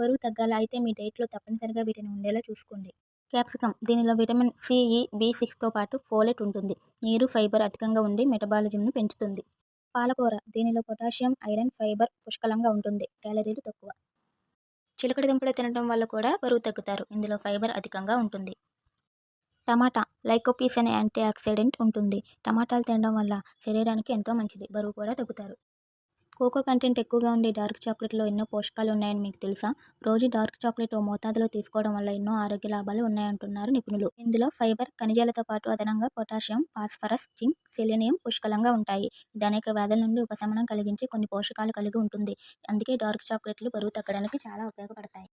బరువు తగ్గాలి? అయితే మీ డైట్లో తప్పనిసరిగా వీటిని ఉండేలా చూసుకోండి. క్యాప్సికమ్ దీనిలో విటమిన్ సి ఈ బి సిక్స్తో పాటు ఫోలెట్ ఉంటుంది. నీరు ఫైబర్ అధికంగా ఉండి మెటబాలిజంను పెంచుతుంది. పాలకూర దీనిలో పొటాషియం ఐరన్ ఫైబర్ పుష్కలంగా ఉంటుంది. క్యాలరీలు తక్కువ. చిలకడ దుంపలు తినడం వల్ల కూడా బరువు తగ్గుతారు. ఇందులో ఫైబర్ అధికంగా ఉంటుంది. టమాటా లైకోపీస్ అనే యాంటీ ఆక్సిడెంట్ ఉంటుంది. టమాటాలు తినడం వల్ల శరీరానికి ఎంతో మంచిది. బరువు కూడా తగ్గుతారు. కోకో కంటెంట్ ఎక్కువగా ఉండే డార్క్ చాక్లెట్లో ఎన్నో పోషకాలు ఉన్నాయని మీకు తెలుసా? రోజు డార్క్ చాక్లెట్ ఓ మోతాదులో తీసుకోవడం వల్ల ఎన్నో ఆరోగ్య లాభాలు ఉన్నాయంటున్నారు నిపుణులు. ఇందులో ఫైబర్ ఖనిజాలతో పాటు అదనంగా పొటాషియం ఫాస్ఫరస్ జింక్ సెలీనియం పుష్కలంగా ఉంటాయి. ఇది అనేక వ్యాధుల నుండి ఉపశమనం కలిగించి కొన్ని పోషకాలు కలిగి ఉంటుంది. అందుకే డార్క్ చాక్లెట్లు బరువు తగ్గడానికి చాలా ఉపయోగపడతాయి.